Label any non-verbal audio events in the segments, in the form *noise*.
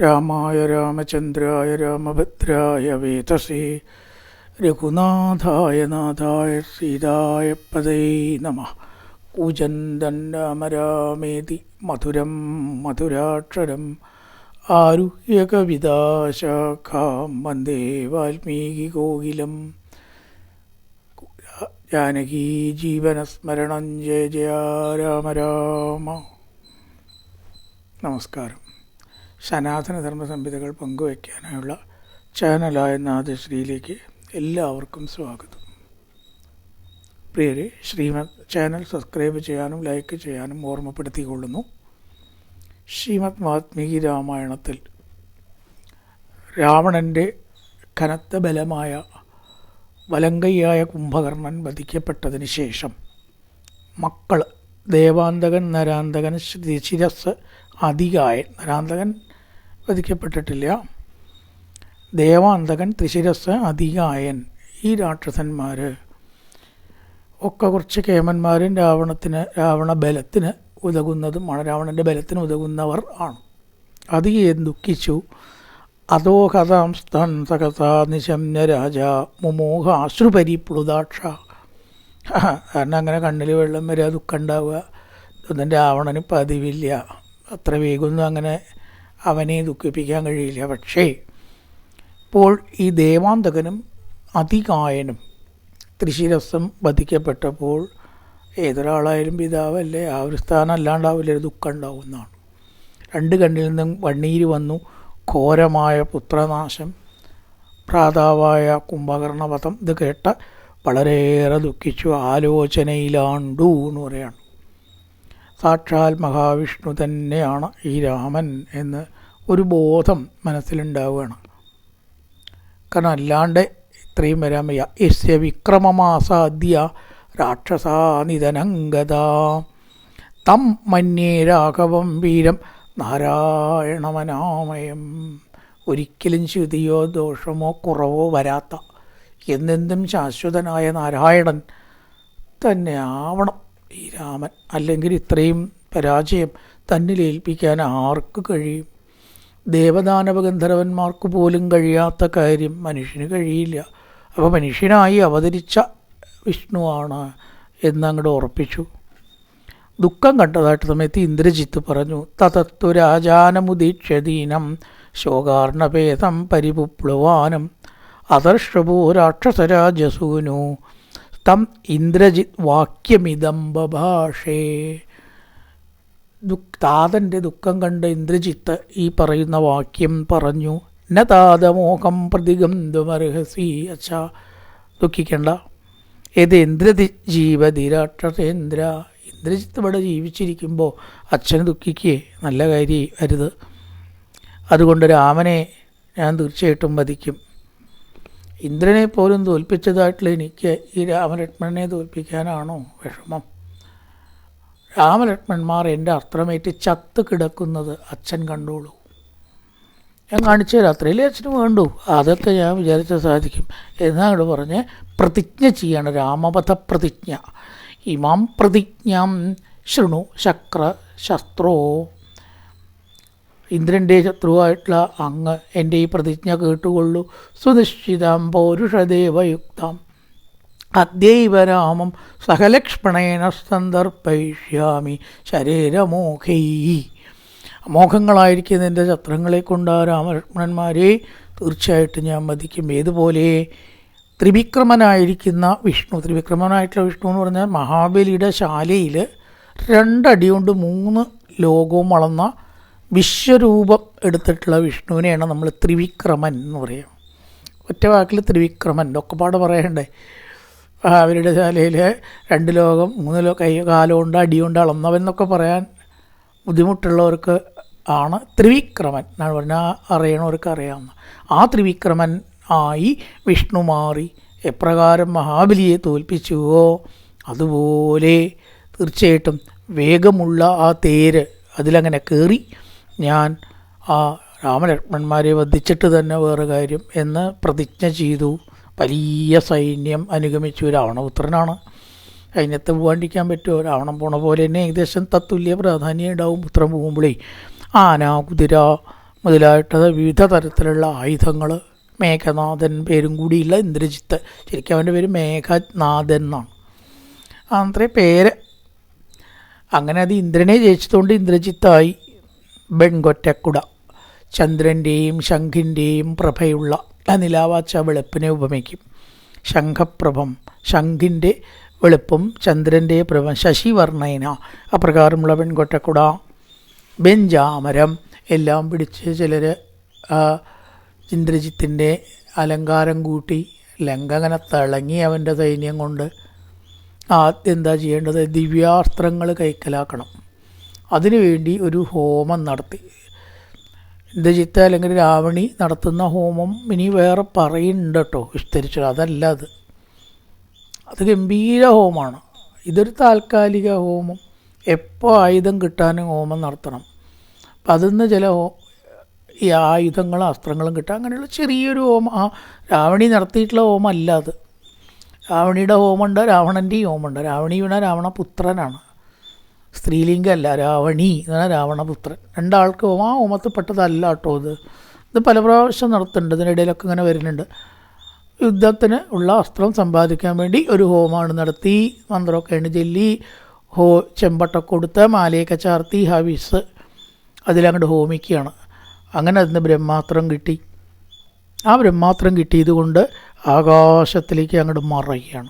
രാമായ രാമചന്ദ്രായ രാമഭദ്രായ വേതസേ രഘുനാഥായ നാഥായ സീതായ പദൈ നമ കൂജന്തൻ രാമരാമേതി മധുരം മധുരാക്ഷരം ആരുഹ്യ കവിതാശാഖാം വന്ദേ വാൽമീകി കോകിലം. ജാനകീ ജീവനസ്മരണം ജയ ജയ രാമ രാമ. നമസ്കാരം. സനാതനധർമ്മ സംഹിതകൾ പങ്കുവയ്ക്കാനായുള്ള ചാനലായ നാദശ്രീയിലേക്ക് എല്ലാവർക്കും സ്വാഗതം. പ്രിയരെ ശ്രീമദ് ചാനൽ സബ്സ്ക്രൈബ് ചെയ്യാനും ലൈക്ക് ചെയ്യാനും ഓർമ്മപ്പെടുത്തിക്കൊള്ളുന്നു. ശ്രീമദ് വാത്മീകി രാമായണത്തിൽ രാവണന്റെ കനത്ത ബലമായ വലങ്കയ്യായ കുംഭകർണൻ വധിക്കപ്പെട്ടതിന് ശേഷം മക്കൾ ദേവാന്തകൻ നരാന്തകൻ ശിരസ് അധികായൻ നരാന്തകൻ വധിക്കപ്പെട്ടിട്ടില്ല ദേവാന്തകൻ ത്രിശിരസ് അധികായൻ ഈ രാക്ഷസന്മാർ ഒക്കെ കുറച്ച് കേമന്മാരും രാവണത്തിന് രാവണ ബലത്തിന് ഉതകുന്നതുമാണ് രാവണന്റെ ബലത്തിന് ഉതകുന്നവർ ആണ്. അധികം ദുഃഖിച്ചു? അതോ കഥാം സ്തൻ സകഥാ നിശമ്യ രാജ മുമോഹ അശ്രുപരിപ്ലുതാക്ഷ കാരണം അങ്ങനെ കണ്ണിൽ വെള്ളം വരിക ദുഃഖം ഉണ്ടാവുക. ഇതൊന്നും രാവണന് പതിവില്ല. അത്ര വേഗമൊന്നും അങ്ങനെ അവനെ ദുഃഖിപ്പിക്കാൻ കഴിയില്ല. പക്ഷേ ഇപ്പോൾ ഈ ദേവാന്തകനും അതികായനും ത്രിശിരസം വധിക്കപ്പെട്ടപ്പോൾ ഏതൊരാളായാലും പിതാവല്ലേ? ആ ഒരു സ്ഥാനം അല്ലാണ്ടാവില്ല ഒരു ദുഃഖം ഉണ്ടാവുന്നതാണ്. രണ്ട് കണ്ണിൽ നിന്നും വണ്ണീര് വന്നു. ഘോരമായ പുത്രനാശം ഭ്രാതാവായ കുംഭകർണവധം. ഇത് കേട്ട വളരെയേറെ ദുഃഖിച്ചു. ആലോചനയിലാണ്ടു എന്ന് പറയാണ്. സാക്ഷാൽ മഹാവിഷ്ണു തന്നെയാണ് ഈ രാമൻ എന്ന് ഒരു ബോധം മനസ്സിലുണ്ടാവുകയാണ്. കാരണം അല്ലാണ്ട് ഇത്രയും വരാൻ വയ്യ. യസ്യ വിക്രമമാസാദ്യ രാക്ഷസാനിധനംഗത. തം മന്യേ രാഘവം വീരം നാരായണമനാമയം. ഒരിക്കലും ശ്രുതിയോ ദോഷമോ കുറവോ വരാത്ത. എന്നെന്തും ശാശ്വതനായ നാരായണൻ തന്നെ ആവണം ഈ രാമൻ അല്ലെങ്കിൽ ഇത്രയും പരാജയം തന്നിൽ ഏൽപ്പിക്കാൻ ആർക്ക് കഴിയും? ദേവദാനവ ഗന്ധർവന്മാർക്ക് പോലും കഴിയാത്ത കാര്യം മനുഷ്യന് കഴിയില്ല. അപ്പോൾ മനുഷ്യനായി അവതരിച്ച വിഷ്ണുവാണ് എന്നങ്ങോട്ട് ഉറപ്പിച്ചു. ദുഃഖം കണ്ടതായിട്ട് സമയത്ത് ഇന്ദ്രജിത്ത് പറഞ്ഞു തതത്തു രാജാനമുദീക്ഷതീനം ശോകാർണഭേദം പരിപുപ്ലുവാനം അദർഷഭൂ രാക്ഷസരാജസൂനു തം ഇന്ദ്രജിത് വാക്യമിതം ബഭാഷേ. താതന്റെ ദുഃഖം കണ്ട് ഇന്ദ്രജിത്ത് ഈ പറയുന്ന വാക്യം പറഞ്ഞു. ന താതമോഹം പ്രതിഗന്ധമർഹസി അച്ഛ. ദുഃഖിക്കണ്ട. ഏത് ഇന്ദ്രതി ജീവതി രാക്ഷസേന്ദ്ര ഇന്ദ്രജിത്ത് ഇവിടെ ജീവിച്ചിരിക്കുമ്പോൾ അച്ഛന് ദുഃഖിക്കേ നല്ല കാര്യം അരുത്. അതുകൊണ്ട് രാമനെ ഞാൻ തീർച്ചയായിട്ടും വധിക്കും. ഇന്ദ്രനെ പോലും തോൽപ്പിച്ചതായിട്ടുള്ള എനിക്ക് ഈ രാമലക്ഷ്മണനെ തോൽപ്പിക്കാനാണോ വിഷമം? രാമലക്ഷ്മണന്മാർ എന്റെ അസ്ത്രമേറ്റ് ചത്ത് കിടക്കുന്നത് അച്ഛൻ കണ്ടോളൂ. ഞാൻ കാണിച്ച തരാം അത്രയിലേ അച്ഛന് വേണ്ടു. അതൊക്കെ ഞാൻ വിചാരിച്ച സാധിക്കും. എന്നങ്ങോട്ട് പറഞ്ഞ് പ്രതിജ്ഞ ചെയ്യണം രാമപഥ പ്രതിജ്ഞ. ഇമാം പ്രതിജ്ഞാം ശൃണു ശക്ര ശസ്ത്രോ ഇന്ദ്രന്റെ ശത്രുവായിട്ടുള്ള അങ്ങ് എന്റെ ഈ പ്രതിജ്ഞ കേട്ടുകൊള്ളൂ. സുനിശ്ചിതം പൗരുഷദേവയുക്തം. അദ്യൈവ രാമം സഹലക്ഷ്മണേന സന്ദർപ്പയിഷ്യാമി. ശരീരമോഹൈ മോഹങ്ങളായിരിക്കുന്ന എന്റെ ശത്രുങ്ങളെ കൊണ്ട് രാമലക്ഷ്മണന്മാരെ. തീർച്ചയായിട്ടും ഞാൻ മതിക്കും ഏതുപോലെ? ത്രിവിക്രമനായിരിക്കുന്ന വിഷ്ണു. ത്രിവിക്രമനായിട്ടുള്ള വിഷ്ണു എന്ന് പറഞ്ഞാൽ മഹാബലിയുടെ ശാലയിൽ രണ്ടടി കൊണ്ട് മൂന്ന് ലോകവും വളർന്ന വിശ്വരൂപം എടുത്തിട്ടുള്ള വിഷ്ണുവിനെയാണ് നമ്മൾ ത്രിവിക്രമൻ എന്ന് പറയുക ഒറ്റ വാക്കിൽ ത്രിവിക്രമൻ. ഒക്കെ പറയണ്ടേ? അവരുടെ ശാലയിൽ രണ്ട് ലോകം മൂന്ന് ലോകം കൈ കാലുകൊണ്ട് അടികൊണ്ട് അളന്നവൻ എന്നൊക്കെ പറയാൻ ബുദ്ധിമുട്ടുള്ളവർക്ക് ആണ് ത്രിവിക്രമൻ എന്നാണ് പറഞ്ഞാൽ അറിയണവർക്ക് അറിയാവുന്ന. ആ ത്രിവിക്രമൻ ആയി വിഷ്ണു മാറി എപ്രകാരം മഹാബലിയെ തോൽപ്പിച്ചുവോ? അതുപോലെ തീർച്ചയായിട്ടും വേഗമുള്ള ആ തേര് അതിലങ്ങനെ കയറി ഞാൻ ആ രാമലക്ഷ്മണന്മാരെ വധിച്ചിട്ട് തന്നെ വേറെ കാര്യം എന്ന് പ്രതിജ്ഞ ചെയ്തു. വലിയ സൈന്യം അനുഗമിച്ചു. രാവണപുത്രനാണ്. സൈന്യത്തെ പോകാണ്ടിരിക്കാൻ പറ്റുമോ? രാവണം പോണ പോലെ തന്നെ ഏകദേശം തത്തുല്യ പ്രാധാന്യം ഉണ്ടാവും പുത്രം പോകുമ്പോഴേ. ആന കുതിര മുതലായിട്ട് വിവിധ തരത്തിലുള്ള ആയുധങ്ങൾ മേഘനാഥൻ പേരും കൂടിയില്ല ഇന്ദ്രജിത്ത്. ശരിക്കും അവന്റെ പേര് മേഘനാഥൻ എന്നാണ് അത്രേ പേര്. അങ്ങനെ അത് ഇന്ദ്രനെ ജയിച്ചതുകൊണ്ട് ഇന്ദ്രജിത്തായി. ബെൺകൊറ്റക്കുട ചന്ദ്രന്റെയും ശംഖിന്റെയും പ്രഭയുള്ള നിലാവാച്ച വെളുപ്പിനെ ഉപമിക്കും. ശംഖപ്രഭം ശംഖിന്റെ വെളുപ്പും ചന്ദ്രന്റെ പ്രഭം ശശിവർണേന അപ്രകാരമുള്ള പെൺകൊറ്റക്കുട ബെഞ്ചാമരം എല്ലാം പിടിച്ച് ചിലർ ഇന്ദ്രജിത്തിന്റെ അലങ്കാരം കൂട്ടി ലങ്കങ്ങനെ തിളങ്ങി അവന്റെ സൈന്യം കൊണ്ട്. ആദ്യം എന്താ ചെയ്യേണ്ടത്? ദിവ്യാസ്ത്രങ്ങൾ കൈക്കലാക്കണം. അതിനുവേണ്ടി ഒരു ഹോമം നടത്തി. ഇന്ദ്രജിത്ത് അല്ലെങ്കിൽ രാവണി നടത്തുന്ന ഹോമം ഇനി വേറെ പറയുന്നുണ്ട് കേട്ടോ വിസ്തരിച്ചത് അതല്ല അത്. അത് ഗംഭീര ഹോമമാണ് ഇതൊരു താൽക്കാലിക ഹോമം. എപ്പോൾ ആയുധം കിട്ടാനും ഹോമം നടത്തണം. അപ്പം അതിന്ന് ചില ഈ ആയുധങ്ങളും അസ്ത്രങ്ങളും കിട്ടാൻ അങ്ങനെയുള്ള ചെറിയൊരു ഹോമം. ആ രാവണി നടത്തിയിട്ടുള്ള ഹോമം അല്ല അത്. രാവണിയുടെ ഹോമമുണ്ട് രാവണന്റെയും ഹോമമുണ്ട്. രാവണി വീണ രാവണപുത്രനാണ് സ്ത്രീലിംഗമല്ല രാവണി എന്നാണ് രാവണപുത്രൻ. രണ്ടാൾക്ക് ആ ഹോമത്തിൽ പെട്ടതല്ല കേട്ടോ ഇത്. ഇത് പല പ്രാവശ്യം നടത്തുന്നുണ്ട് ഇതിനിടയിലൊക്കെ ഇങ്ങനെ വരുന്നുണ്ട്. യുദ്ധത്തിന് ഉള്ള അസ്ത്രം സമ്പാദിക്കാൻ വേണ്ടി ഒരു ഹോമാണ് നടത്തി മന്ത്രമൊക്കെ എണ്ണി ചൊല്ലി ഹോ ചെമ്പട്ടൊക്കെ കൊടുത്ത് മാലയൊക്കെ ചാർത്തി ഹവിസ് അതിലങ്ങോട്ട് ഹോമിക്കുകയാണ്. അങ്ങനെ അതിന് ബ്രഹ്മാത്രം കിട്ടി. ആ ബ്രഹ്മാത്രം കിട്ടിയതുകൊണ്ട് ആകാശത്തിലേക്ക് അങ്ങോട്ട് മറയുകയാണ്.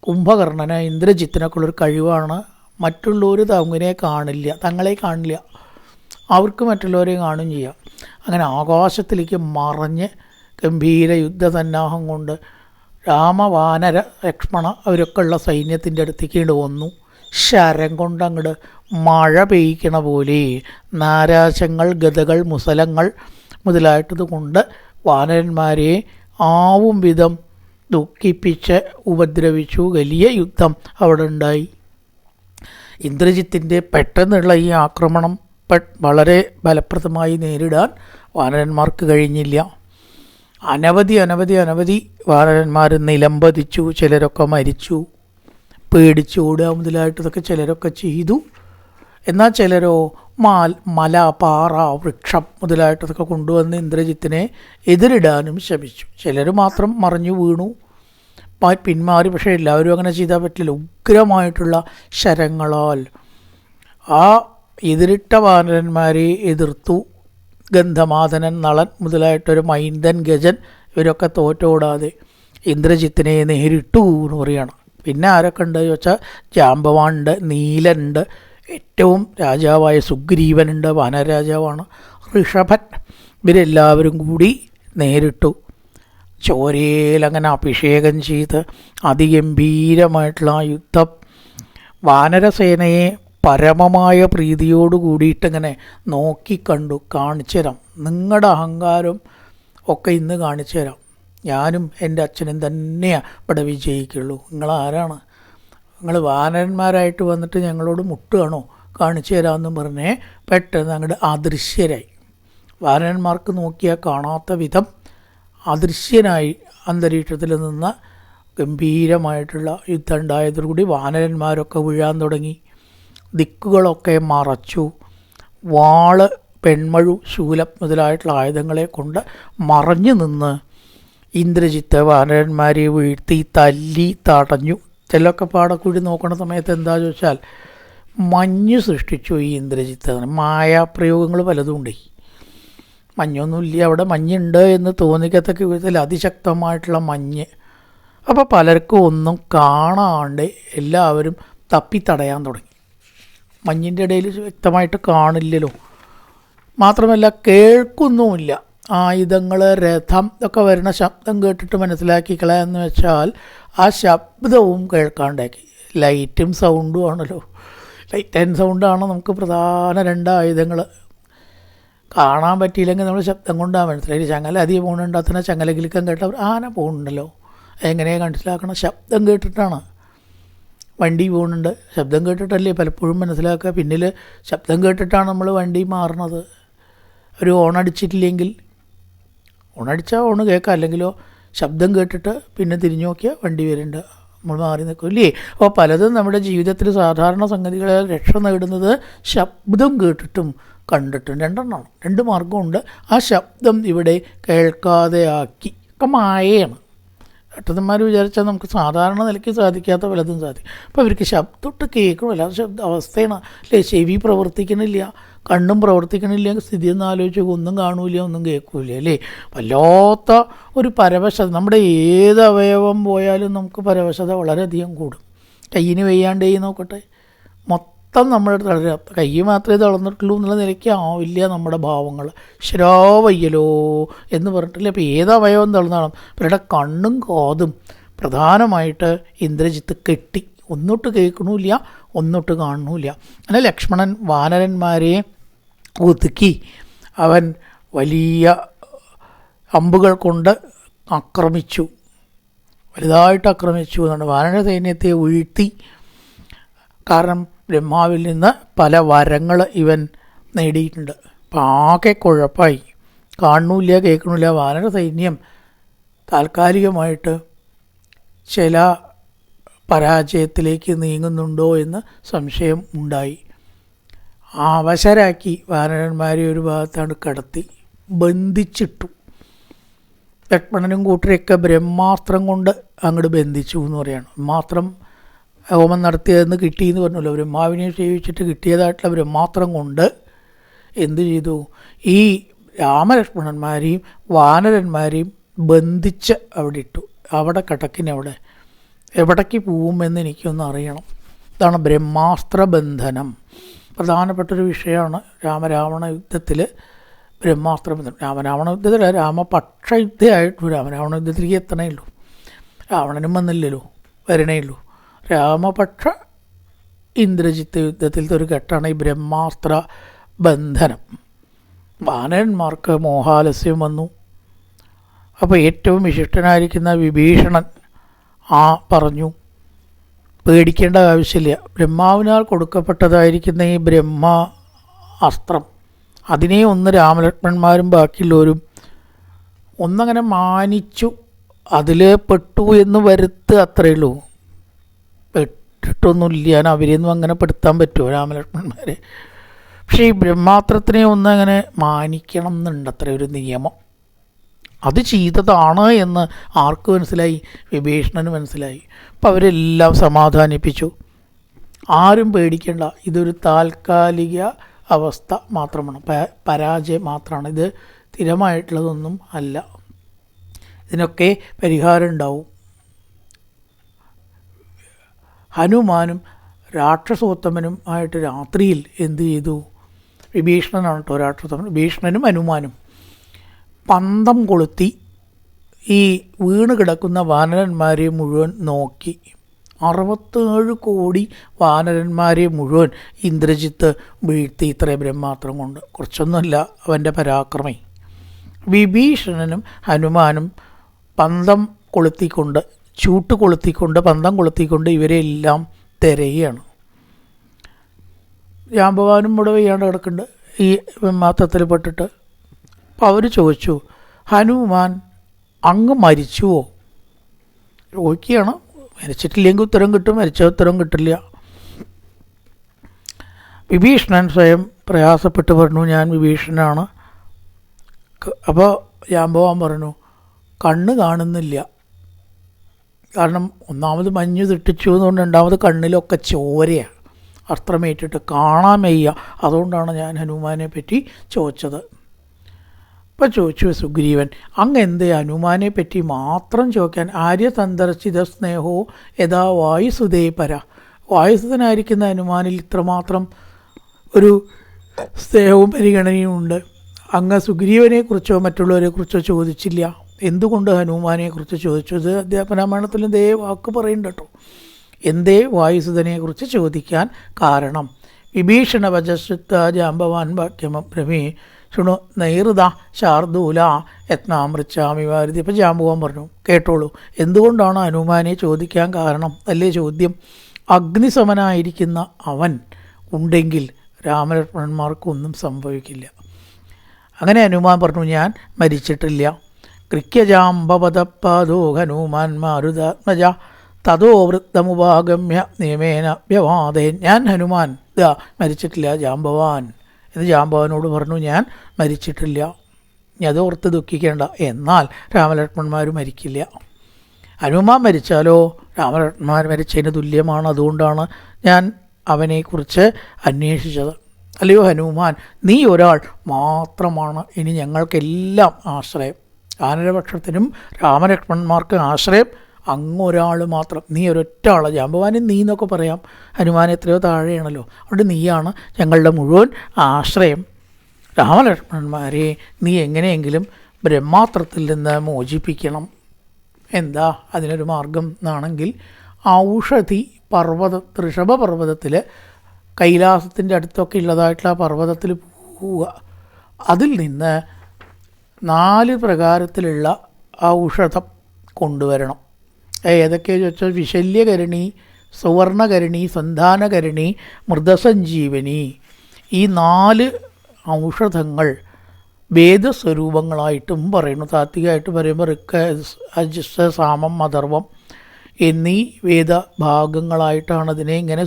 കുംഭകർണന് ഇന്ദ്രജിത്തിനൊക്കെയുള്ളൊരു കഴിവാണ് മറ്റുള്ളവർ തങ്ങിനെ കാണില്ല തങ്ങളെ കാണില്ല. അവർക്ക് മറ്റുള്ളവരെ കാണുകയും ചെയ്യാം. അങ്ങനെ ആകാശത്തിലേക്ക് മറഞ്ഞ് ഗംഭീര യുദ്ധ സന്നാഹം കൊണ്ട് രാമവാനര ലക്ഷ്മണ അവരൊക്കെ ഉള്ള സൈന്യത്തിന്റെ അടുത്തേക്ക് വന്നു. ശരം കൊണ്ട് അങ്ങോട്ട് മഴ പെയ്ക്കണ പോലെ നാരാശങ്ങൾ ഗതകൾ മുസലങ്ങൾ മുതലായിട്ടത് കൊണ്ട് വാനരന്മാരെ ആവും വിധം ദുഃഖിപ്പിച്ച് ഉപദ്രവിച്ചു. വലിയ യുദ്ധം അവിടെ ഉണ്ടായി. ഇന്ദ്രജിത്തിന്റെ പെട്ടെന്നുള്ള ഈ ആക്രമണം വളരെ ഫലപ്രദമായി നേരിടാൻ വാനരന്മാർക്ക് കഴിഞ്ഞില്ല. അനവധി അനവധി അനവധി വാനരന്മാർ നിലംപതിച്ചു ചിലരൊക്കെ മരിച്ചു. പേടിച്ച് ഓടുക മുതലായിട്ടതൊക്കെ ചിലരൊക്കെ ചെയ്തു. എന്നാൽ ചിലരോ മാൽ മല പാറ വൃക്ഷം മുതലായിട്ടതൊക്കെ കൊണ്ടുവന്ന് ഇന്ദ്രജിത്തിനെ എതിരിടാനും ശ്രമിച്ചു. ചിലർ മാത്രം മറിഞ്ഞു വീണു. പിന്മാറി. പക്ഷേ എല്ലാവരും അങ്ങനെ ചെയ്താൽ പറ്റില്ല. ഉഗ്രമായിട്ടുള്ള ശരങ്ങളാൽ. ആ എതിരിട്ട വാനരന്മാരെ എതിർത്തു. ഗന്ധമാദനൻ നളൻ മുതലായിട്ടൊരു മൈന്ദൻ ഗജൻ ഇവരൊക്കെ തോറ്റോടാതെ ഇന്ദ്രജിത്തിനെ നേരിട്ടു എന്ന് പറയുകയാണ് പിന്നെ ആരൊക്കെ ഉണ്ട് ചോദിച്ചാൽ ജാമ്പവാനുണ്ട് നീലനുണ്ട് ഏറ്റവും രാജാവായ സുഗ്രീവനുണ്ട് വാനരാജാവാണ് ഋഷഭൻ. ഇവരെല്ലാവരും കൂടി നേരിട്ടു. ചോരയിൽ അങ്ങനെ അഭിഷേകം ചെയ്ത് അതിഗംഭീരമായിട്ടുള്ള ആ യുദ്ധം വാനരസേനയെ പരമമായ പ്രീതിയോട് കൂടിയിട്ടിങ്ങനെ നോക്കിക്കണ്ടു കാണിച്ചു തരാം നിങ്ങളുടെ അഹങ്കാരം ഒക്കെ ഇന്ന് കാണിച്ചു തരാം ഞാനും എന്റെ അച്ഛനും തന്നെയാണ് ഇവിടെ വിജയിക്കുള്ളൂ. നിങ്ങൾ ആരാണ് നിങ്ങൾ വാനരന്മാരായിട്ട് വന്നിട്ട് ഞങ്ങളോട് മുട്ടുകയാണോ? കാണിച്ചു തരാമെന്നും പറഞ്ഞേ പെട്ടെന്ന് അങ്ങോട്ട് അദൃശ്യരായി. വാനരന്മാർക്ക് നോക്കിയാൽ കാണാത്ത വിധം അദൃശ്യനായി അന്തരീക്ഷത്തിൽ നിന്ന് ഗംഭീരമായിട്ടുള്ള യുദ്ധം ഉണ്ടായതോടുകൂടി വാനരന്മാരൊക്കെ വീഴാൻ തുടങ്ങി. ദിക്കുകളൊക്കെ മറച്ചു. വാൾ പെൺമഴു ശൂലം മുതലായിട്ടുള്ള ആയുധങ്ങളെ കൊണ്ട് മറഞ്ഞു നിന്ന് ഇന്ദ്രജിത്ത് വാനരന്മാരെ വീഴ്ത്തി തല്ലി തടഞ്ഞു. ചിലൊക്കെ പാടെ കൂടി നോക്കുന്ന സമയത്ത് എന്താ ചോദിച്ചാൽ മഞ്ഞ് സൃഷ്ടിച്ചു ഈ ഇന്ദ്രജിത്ത്. മായാപ്രയോഗങ്ങൾ പലതും ഉണ്ട്. മഞ്ഞൊന്നുമില്ല അവിടെ മഞ്ഞുണ്ട് എന്ന് തോന്നിക്കത്തക്ക വിധത്തിൽ അതിശക്തമായിട്ടുള്ള മഞ്ഞ്. അപ്പോൾ പലർക്കും ഒന്നും കാണാണ്ട് എല്ലാവരും തപ്പിത്തടയാൻ തുടങ്ങി. മഞ്ഞിന്റെ ഇടയിൽ വ്യക്തമായിട്ട് കാണില്ലല്ലോ. മാത്രമല്ല കേൾക്കുന്നുമില്ല. ആയുധങ്ങൾ രഥം ഒക്കെ വരുന്ന ശബ്ദം കേട്ടിട്ട് മനസ്സിലാക്കി കളയാന്ന് വെച്ചാൽ ആ ശബ്ദവും കേൾക്കാണ്ടാക്കി. ലൈറ്റും സൗണ്ടും ആണല്ലോ. ലൈറ്റ് ആൻഡ് സൗണ്ടാണ് നമുക്ക് പ്രധാന രണ്ട് ആയുധങ്ങൾ കാണാൻ പറ്റിയില്ലെങ്കിൽ നമ്മൾ ശബ്ദം കൊണ്ടാണ് മനസ്സിലായി. ചങ്ങല അധികം പോകുന്നുണ്ടാത്തന്നെ ചങ്ങല കിലുക്കം കേട്ടവർ ആന പോകുന്നുണ്ടല്ലോ എങ്ങനെയാണ് മനസ്സിലാക്കണം ശബ്ദം കേട്ടിട്ടാണ്. വണ്ടി പോകുന്നുണ്ട് ശബ്ദം കേട്ടിട്ടല്ലേ പലപ്പോഴും മനസ്സിലാക്കുക. പിന്നിൽ ശബ്ദം കേട്ടിട്ടാണ് നമ്മൾ വണ്ടി മാറുന്നത്. ഒരു ഓണടിച്ചിട്ടില്ലെങ്കിൽ ഓണടിച്ചാൽ ഓണ് കേൾക്കാം. അല്ലെങ്കിലോ ശബ്ദം കേട്ടിട്ട് പിന്നെ തിരിഞ്ഞു നോക്കിയാൽ വണ്ടി വരുന്നുണ്ട് നമ്മൾ മാറി നിൽക്കും. ഇല്ലേ? അപ്പോൾ പലതും നമ്മുടെ ജീവിതത്തിൽ സാധാരണ സംഗതികളെ രക്ഷ നേടുന്നത് ശബ്ദം കേട്ടിട്ടും കണ്ടിട്ടുണ്ട് രണ്ടെണ്ണമാണ് രണ്ട് മാർഗമുണ്ട് ആ ശബ്ദം ഇവിടെ കേൾക്കാതെ ആക്കി ഒക്കെ മായയാണ് വിചാരിച്ചാൽ നമുക്ക് സാധാരണ നിലയ്ക്ക് സാധിക്കാത്ത പലതും സാധിക്കും. അപ്പോൾ അവർക്ക് ശബ്ദമൊട്ട് കേൾക്കണം. അല്ലാതെ ശബ്ദ അവസ്ഥയാണ്. അല്ലേ ചെവി പ്രവർത്തിക്കണില്ല. കണ്ണും പ്രവർത്തിക്കണില്ല. സ്ഥിതി ഒന്ന് ആലോചിച്ച് ഒന്നും കാണൂല ഒന്നും കേൾക്കൂല അല്ലേ? വല്ലാത്ത ഒരു പരവശത. നമ്മുടെ ഏത് അവയവം പോയാലും നമുക്ക് പരവശത വളരെയധികം കൂടും. കയ്യിന് വെയ്യാണ്ടേ നോക്കട്ടെ. മൊത്തം നമ്മുടെ തളരുക. കൈ മാത്രമേ തളർന്നിട്ടുള്ളൂ എന്നുള്ള നിലയ്ക്ക് ആവില്ല നമ്മുടെ ഭാവങ്ങൾ. ശരാവയ്യലോ എന്ന് പറഞ്ഞിട്ടില്ല? അപ്പോൾ ഏതവയവം തളർന്നാണ് ഇവരുടെ കണ്ണും കാതും പ്രധാനമായിട്ട് ഇന്ദ്രജിത്ത് കെട്ടി. ഒന്നൊട്ട് കേൾക്കണമില്ല ഒന്നൊട്ട് കാണണമില്ല അങ്ങനെ ലക്ഷ്മണൻ വാനരന്മാരെ ഒതുക്കി അവൻ വലിയ അമ്പുകൾ കൊണ്ട് ആക്രമിച്ചു. വലുതായിട്ട് ആക്രമിച്ചു എന്നാണ്. വാനര സൈന്യത്തെ വീഴ്ത്തി കാരണം ബ്രഹ്മാവിൽ നിന്ന് പല വരങ്ങൾ ഇവൻ നേടിയിട്ടുണ്ട്. അപ്പം ആകെ കുഴപ്പമായി കാണുന്നില്ല കേൾക്കണില്ല വാനര സൈന്യം താൽക്കാലികമായിട്ട് ചില പരാജയത്തിലേക്ക് നീങ്ങുന്നുണ്ടോ എന്ന് സംശയം ഉണ്ടായി. അവശരാക്കി വാനരന്മാരെ ഒരു ഭാഗത്താണ് കടത്തി. ബന്ധിച്ചിട്ടു. ലക്ഷ്മണനും കൂട്ടരെയൊക്കെ ബ്രഹ്മാസ്ത്രം കൊണ്ട് അങ്ങോട്ട് ബന്ധിച്ചു എന്ന് പറയാണ്. മാത്രം ഹോമം നടത്തിയതെന്ന് കിട്ടിയെന്ന് പറഞ്ഞല്ലോ. ബ്രഹ്മാവിനെ സേവിച്ചിട്ട് കിട്ടിയതായിട്ടുള്ള മാത്രം കൊണ്ട് എന്തു ചെയ്തു? ഈ രാമലക്ഷ്മണന്മാരെയും വാനരന്മാരെയും ബന്ധിച്ച് അവിടെ ഇട്ടു. അവിടെ കടക്കിനവിടെ എവിടേക്ക് പോകുമെന്ന് എനിക്കൊന്ന് അറിയണം. ഇതാണ് ബ്രഹ്മാസ്ത്ര ബന്ധനം പ്രധാനപ്പെട്ടൊരു വിഷയമാണ് രാമരാവണ യുദ്ധത്തിൽ ബ്രഹ്മാസ്ത്ര ബന്ധനം രാമരാവണ യുദ്ധത്തിൽ രാമപക്ഷ യുദ്ധമായിട്ടു രാമരാവണ യുദ്ധത്തിലേക്ക് എത്തണേ ഉള്ളൂ. രാവണനും വന്നില്ലല്ലോ വരണേ ഉള്ളൂ. രാമപക്ഷ ഇന്ദ്രജിത്ത് യുദ്ധത്തിലത്തെ ഒരു ഘട്ടമാണ് ഈ ബ്രഹ്മാസ്ത്ര ബന്ധനം. വാനന്മാർക്ക് മോഹാലസ്യം വന്നു. അപ്പോൾ ഏറ്റവും വിശിഷ്ടനായിരിക്കുന്ന വിഭീഷണൻ ആ പറഞ്ഞു പേടിക്കേണ്ട ആവശ്യമില്ല. ബ്രഹ്മാവിനാൽ കൊടുക്കപ്പെട്ടതായിരിക്കുന്ന ഈ ബ്രഹ്മ അസ്ത്രം അതിനെ ഒന്ന് രാമലക്ഷ്മണന്മാരും ബാക്കിയുള്ളവരും ഒന്നങ്ങനെ മാനിച്ചു അതിൽ പെട്ടു എന്ന് വരുത്തുക അത്രയേ ഉള്ളൂ. പെട്ടിട്ടൊന്നുമില്ല. ഞാൻ അവരെയൊന്നും അങ്ങനെ പെടുത്താൻ പറ്റുമോ രാമലക്ഷ്മണന്മാരെ? പക്ഷേ ഈ ബ്രഹ്മാത്രത്തിനെ ഒന്ന് അങ്ങനെ മാനിക്കണം എന്നുണ്ട് അത്ര ഒരു നിയമം. അത് ചെയ്തതാണ് എന്ന് ആർക്ക് മനസ്സിലായി? വിഭീഷണന് മനസ്സിലായി. അപ്പം അവരെല്ലാം സമാധാനിപ്പിച്ചു. ആരും പേടിക്കേണ്ട. ഇതൊരു താൽക്കാലിക അവസ്ഥ മാത്രമാണ്. പരാജയം മാത്രമാണ്. ഇത് സ്ഥിരമായിട്ടുള്ളതൊന്നും അല്ല. ഇതിനൊക്കെ പരിഹാരം ഉണ്ടാവും ഹനുമാനും രാക്ഷസോത്തമനും ആയിട്ട് രാത്രിയിൽ എന്ത് ചെയ്തു? വിഭീഷണനാണ് കേട്ടോ രാക്ഷസോത്തമൻ. ഭീഷണനും ഹനുമാനും പന്തം കൊളുത്തി ഈ വീണ് കിടക്കുന്ന വാനരന്മാരെ മുഴുവൻ നോക്കി. അറുപത്തേഴ് കോടി വാനരന്മാരെ മുഴുവൻ ഇന്ദ്രജിത്ത് വീഴ്ത്തി ഇത്രയും ബ്രഹ്മാത്രം കൊണ്ട്. കുറച്ചൊന്നുമല്ല അവന്റെ പരാക്രമേ. വിഭീഷണനും ഹനുമാനും പന്തം കൊളുത്തിക്കൊണ്ട് ചൂട്ട് കൊളുത്തിക്കൊണ്ട് പന്തം കൊളുത്തിക്കൊണ്ട് ഇവരെല്ലാം തിരയുകയാണ്. രാംഭവാനും ഇവിടെ വയ്യാണ്ട് കിടക്കുന്നുണ്ട്. ഈ മാത്തത്തിൽ പെട്ടിട്ട്. അപ്പോൾ അവർ ചോദിച്ചു ഹനുമാൻ അങ്ങ് മരിച്ചുവോ? ചോദിക്കുകയാണ്. മരിച്ചിട്ടില്ലെങ്കിൽ ഉത്തരം കിട്ടും മരിച്ച ഉത്തരം കിട്ടില്ല. വിഭീഷണൻ സ്വയം പ്രയാസപ്പെട്ട് പറഞ്ഞു ഞാൻ വിഭീഷണനാണ്. അപ്പോൾ ജാമ്പവാൻ പറഞ്ഞു കണ്ണ് കാണുന്നില്ല. കാരണം ഒന്നാമത് മഞ്ഞ് തിട്ടിച്ചു എന്നുകൊണ്ട് രണ്ടാമത് കണ്ണിലൊക്കെ ചോരയാണ്. അസ്ത്രമേറ്റിട്ട് കാണാൻ വയ്യ. അതുകൊണ്ടാണ് ഞാൻ ഹനുമാനെ പറ്റി ചോദിച്ചത്. അപ്പം ചോദിച്ചു സുഗ്രീവൻ അങ്ങ് എന്തേ ഹനുമാനെ പറ്റി മാത്രം ചോദിക്കാൻ ആര്യസന്ദർശിത സ്നേഹോ യഥാ വായുസുതേ പര. വായുസുതനായിരിക്കുന്ന ഹനുമാനിൽ ഇത്രമാത്രം ഒരു സ്നേഹവും പരിഗണനയും ഉണ്ട്. അങ്ങ് സുഗ്രീവനെക്കുറിച്ചോ മറ്റുള്ളവരെക്കുറിച്ചോ ചോദിച്ചില്ല. എന്തുകൊണ്ട് ഹനുമാനെക്കുറിച്ച് ചോദിച്ചു ഇത് അധ്യാപനരാമായണത്തിൽ ദേ വാക്ക് പറയുന്നുണ്ട് കേട്ടോ. എന്തേ വായുസുതനെക്കുറിച്ച് ചോദിക്കാൻ കാരണം? വിഭീഷണ വജസ്വത്ത ജാമ്പവാൻ വാക്യമ ഭ്രമേ ശുണു നൈറുത ശാർദൂല യത്നാമൃച്ചാമി വാരുതി ഇപ്പം ജാമ്പവാൻ പറഞ്ഞു കേട്ടോളൂ. എന്തുകൊണ്ടാണ് ഹനുമാനെ ചോദിക്കാൻ കാരണം? അല്ലേ ചോദ്യം? അഗ്നിസമനായിരിക്കുന്ന അവൻ ഉണ്ടെങ്കിൽ രാമലക്ഷ്മണന്മാർക്കൊന്നും സംഭവിക്കില്ല. അങ്ങനെ ഹനുമാൻ പറഞ്ഞു ഞാൻ മരിച്ചിട്ടില്ല. കൃത്യജാംബപദപ്പാദോ ഹനുമാൻ മാരുതാത്മജ തതോ വൃത്തമുപാഗമ്യ നിയമേന വ്യവാദേ. ഞാൻ ഹനുമാൻ. ഇതാ മരിച്ചിട്ടില്ല ജാംബവാൻ. എന്ന് ജാംബവാനോട് പറഞ്ഞു ഞാൻ മരിച്ചിട്ടില്ല. അത് ഓർത്ത് ദുഃഖിക്കേണ്ട. എന്നാൽ രാമലക്ഷ്മണന്മാർ മരിക്കില്ല. ഹനുമാൻ മരിച്ചാലോ? രാമലക്ഷ്മണന്മാർ മരിച്ചതിന് തുല്യമാണ്. അതുകൊണ്ടാണ് ഞാൻ അവനെക്കുറിച്ച് അന്വേഷിച്ചത്. അല്ലയോ ഹനുമാൻ നീ ഒരാൾ മാത്രമാണ്. ഇനി ഞങ്ങൾക്കെല്ലാം ആശ്രയം. ആനരപക്ഷത്തിനും രാമലക്ഷ്മണന്മാർക്ക് ആശ്രയം. അങ്ങൊരാൾ മാത്രം. നീ ഒരൊറ്റ ആളാണ് ജാമ്പവാനും നീ എന്നൊക്കെ പറയാം. ഹനുമാൻ എത്രയോ താഴെയാണല്ലോ. അതുകൊണ്ട് നീയാണ് ഞങ്ങളുടെ മുഴുവൻ ആശ്രയം. രാമലക്ഷ്മണന്മാരെ നീ എങ്ങനെയെങ്കിലും ബ്രഹ്മാത്രത്തിൽ നിന്ന് മോചിപ്പിക്കണം. എന്താ? അതിനൊരു മാർഗം എന്നാണെങ്കിൽ ഔഷധി പർവത ഋഷഭ പർവതത്തിൽ കൈലാസത്തിന്റെ അടുത്തൊക്കെ ഉള്ളതായിട്ടുള്ള ആ പർവതത്തിൽ പോവുക. അതിൽ നിന്ന് നാല് പ്രകാരത്തിലുള്ള ഔഷധം കൊണ്ടുവരണം. ഏതൊക്കെയാണെന്ന് വെച്ചാൽ വിശല്യകരണി സുവർണകരണി സന്ധാനകരണി മൃതസഞ്ജീവനി. ഈ നാല് ഔഷധങ്ങൾ വേദസ്വരൂപങ്ങളായിട്ടും പറയുന്നു. താത്വികമായിട്ട് പറയുമ്പോൾ ഋക്ക അജസ് സാമം അഥർവം എന്നീ വേദഭാഗങ്ങളായിട്ടാണ് അതിനെ ഇങ്ങനെ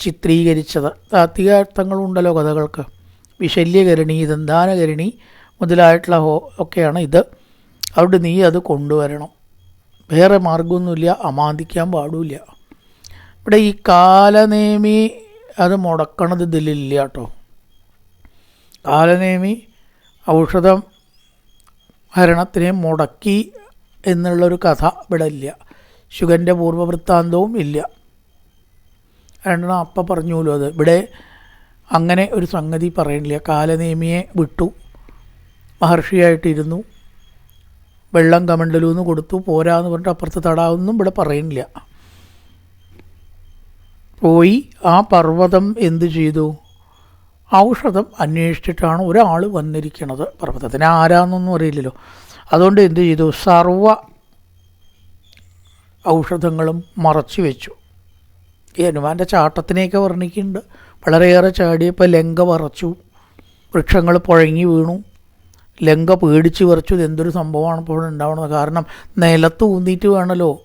ചിത്രീകരിച്ചത്. താത്വികാർത്ഥങ്ങളുണ്ടല്ലോ കഥകൾക്ക്. വിശല്യകരണി ദന്താനകരണി മുതലായിട്ടുള്ള ഹോ ഒക്കെയാണ് ഇത്. അവിടെ നീ അത് കൊണ്ടുവരണം. വേറെ മാർഗമൊന്നുമില്ല അമാന്തിക്കാൻ പാടില്ല ഇവിടെ ഈ കാലനേമി അത് മുടക്കണത് ഇതിലില്ല കേട്ടോ. കാലനേമി ഔഷധം ഭരണത്തിനെ മുടക്കി എന്നുള്ളൊരു കഥ ഇവിടെ ഇല്ല. ശുഗന്റെ പൂർവവൃത്താന്തവും ഇല്ല. രണ്ടെണ്ണം അപ്പം പറഞ്ഞുല്ലോ അത്. ഇവിടെ അങ്ങനെ ഒരു സംഗതി പറയണില്ല. കാലനേമിയെ വിട്ടു. മഹർഷിയായിട്ടിരുന്നു. വെള്ളം കമണ്ടലൂന്ന് കൊടുത്തു പോരാന്ന് പറഞ്ഞിട്ട് അപ്പുറത്ത് തടാവൊന്നും ഇവിടെ പറയുന്നില്ല. പോയി ആ പർവതം എന്തു ചെയ്തു? ഔഷധം അന്വേഷിച്ചിട്ടാണ് ഒരാൾ വന്നിരിക്കുന്നത് പർവതത്തിന്. ആരാന്നൊന്നും അറിയില്ലല്ലോ. അതുകൊണ്ട് എന്ത് ചെയ്തു? സർവ ഔഷധങ്ങളും മറച്ചു വെച്ചു. ഈ ഹനുമാന്റെ ചാട്ടത്തിനെയൊക്കെ വർണിക്കുന്നുണ്ട്. വളരെയേറെ ചാടിയപ്പോൾ ലങ്ക വറച്ചു. വൃക്ഷങ്ങൾ പുഴങ്ങി വീണു. ലങ്ക പേടിച്ച് വിറച്ചു ഇതെന്തൊരു സംഭവമാണ് ഇപ്പോൾ ഇവിടെ ഉണ്ടാവുന്നത്? കാരണം നിലത്ത് ഊന്നിയിട്ട് വേണമല്ലോ.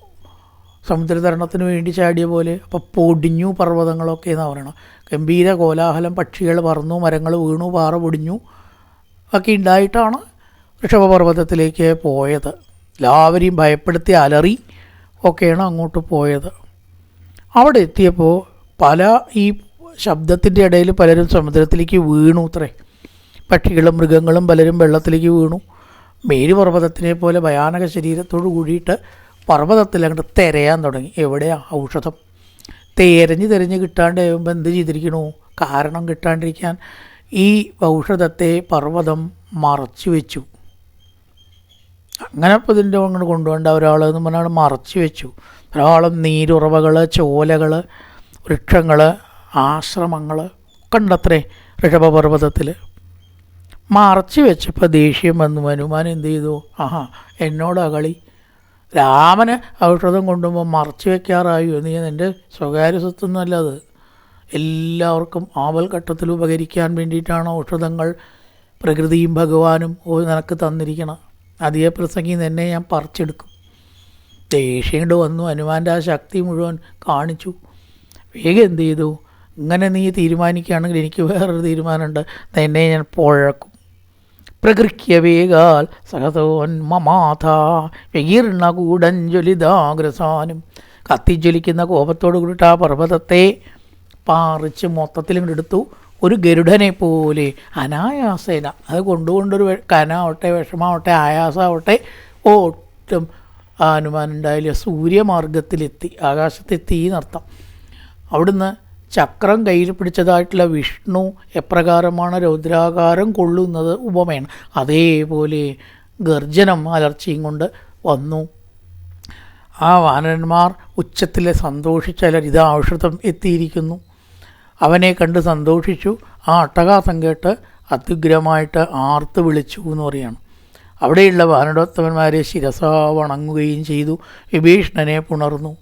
സമുദ്രതരണത്തിന് വേണ്ടി ചാടിയ പോലെ. അപ്പോൾ പൊടിഞ്ഞു പർവതങ്ങളൊക്കെ എന്ന് പറയണം ഗംഭീര കോലാഹലം പക്ഷികൾ പറന്നു മരങ്ങൾ വീണു പാറ പൊടിഞ്ഞു ഒക്കെ ഉണ്ടായിട്ടാണ് ഋഷഭപർവതത്തിലേക്ക് പോയത്. എല്ലാവരെയും ഭയപ്പെടുത്തി അലറി ഒക്കെയാണ് അങ്ങോട്ട് പോയത്. അവിടെ എത്തിയപ്പോൾ പല ഈ ശബ്ദത്തിന്റെ ഇടയിൽ പലരും സമുദ്രത്തിലേക്ക് വീണു അത്രേ. പക്ഷികളും മൃഗങ്ങളും പലരും വെള്ളത്തിലേക്ക് വീണു. മേരുപർവതത്തിനെ പോലെ ഭയാനക ശരീരത്തോട് കൂടിയിട്ട് പർവതത്തിൽ അങ്ങോട്ട് തിരയാൻ തുടങ്ങി. എവിടെയാ? ഔഷധം. തെരഞ്ഞ് തെരഞ്ഞ് കിട്ടാണ്ട് ആകുമ്പോൾ എന്ത് ചെയ്തിരിക്കണു? കാരണം കിട്ടാണ്ടിരിക്കാൻ ഈ ഔഷധത്തെ പർവതം മറച്ചു വെച്ചു. അങ്ങനെ ഇപ്പോൾ ഇതിന്റെ അങ്ങോട്ട് കൊണ്ടുപോകേണ്ട ഒരാൾ എന്ന് പറഞ്ഞാൽ മറച്ചു വെച്ചു. ധാരാളം നീരുറവകൾ ചോലകൾ വൃക്ഷങ്ങൾ ആശ്രമങ്ങൾ കണ്ടത്രേ ഋഷഭപർവതത്തിൽ മറച്ചു വെച്ചപ്പോൾ ദേഷ്യം വന്നു. ഹനുമാൻ എന്ത് ചെയ്തു? ആഹാ എന്നോടാ കളി. രാമന് ഔഷധം കൊണ്ടുപോകുമ്പോൾ മറച്ചു വെക്കാറായോ? നീ നിന്റെ സ്വകാര്യ സ്വത്തൊന്നുമല്ല അത്. എല്ലാവർക്കും ആവൽഘട്ടത്തിൽ ഉപകരിക്കാൻ വേണ്ടിയിട്ടാണ് ഔഷധങ്ങൾ പ്രകൃതിയും ഭഗവാനും നിനക്ക് തന്നിരിക്കണം. അതേ പ്രസംഗി നിന്നെ ഞാൻ പറിച്ചെടുക്കും. ദേഷ്യം കൊണ്ട് വന്നു. ഹനുമാന്റെ ആ ശക്തി മുഴുവൻ കാണിച്ചു. വേഗം എന്ത് ചെയ്തു? ഇങ്ങനെ നീ തീരുമാനിക്കുകയാണെങ്കിൽ എനിക്ക് വേറൊരു തീരുമാനമുണ്ട്. നിന്നെ ഞാൻ പുഴക്കും. പ്രകൃഹ്യ വേഗാൽ സഹതോന്മമാഥ വെകീർണകൂടഞ്ജലിതാഗ്രസാനും കത്തിജ്വലിക്കുന്ന കോപത്തോട് കൂടിയിട്ട് ആ പർവതത്തെ പാറിച്ച് ഇങ്ങോട്ട് എടുത്തു. ഒരു ഗരുഡനെ പോലെ അനായാസേന. അത് കൊണ്ടുകൊണ്ടൊരു കനാവട്ടെ വിഷമാവട്ടെ ആയാസമാവട്ടെ ഒട്ടും ആ സൂര്യമാർഗത്തിലെത്തി ആകാശത്തെത്തി എന്നർത്ഥം. അവിടുന്ന് ചക്രം കയ്യിൽ പിടിച്ചതായിട്ടുള്ള വിഷ്ണു എപ്രകാരമാണ് രൗദ്രാകാരം കൊള്ളുന്നത് ഉപമയാണ്. അതേപോലെ ഗർജനം അലർച്ചയും കൊണ്ട് വന്നു. ആ വാനരന്മാർ ഉച്ചത്തിൽ സന്തോഷിച്ചാൽ ഇതാ ഔഷധം എത്തിയിരിക്കുന്നു. അവനെ കണ്ട് സന്തോഷിച്ചു. ആ അട്ടകാസം കേട്ട് അത്യുഗ്രമായിട്ട് ആർത്ത് വിളിച്ചു എന്ന് പറയാണ്. അവിടെയുള്ള വാനരോത്തമന്മാരെ ശിരസ വണങ്ങുകയും ചെയ്തു. വിഭീഷണനെ പുണർന്നു.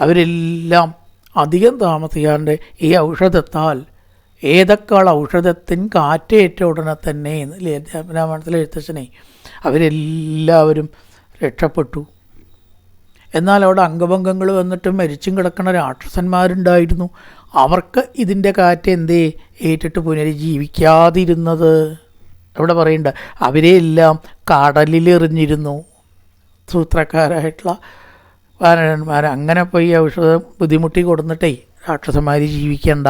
അവരെല്ലാം അധികം താമസിക്കാണ്ട് ഈ ഔഷധത്താൽ ഏതൊക്കാൾ ഔഷധത്തിൻ കാറ്റേറ്റ ഉടനെ തന്നെ രാമായണത്തിലെ എഴുത്തച്ഛനെ അവരെല്ലാവരും രക്ഷപ്പെട്ടു. എന്നാൽ അവിടെ അംഗഭംഗങ്ങൾ വന്നിട്ട് മരിച്ചും കിടക്കുന്ന രാക്ഷസന്മാരുണ്ടായിരുന്നു. അവർക്ക് ഇതിന്റെ കാറ്റ് എന്തേ ഏറ്റിട്ട് പുനരുജ്ജീവിക്കാതിരുന്നത്? അവിടെ പറയണ്ട അവരെയെല്ലാം കടലിലെറിഞ്ഞിരുന്നു. സൂത്രക്കാരായിട്ടുള്ള വാനരന്മാർ അങ്ങനെ പോയി ഔഷധം ബുദ്ധിമുട്ടി കൊടുന്നിട്ടേ രാക്ഷസന്മാർ ജീവിക്കേണ്ട.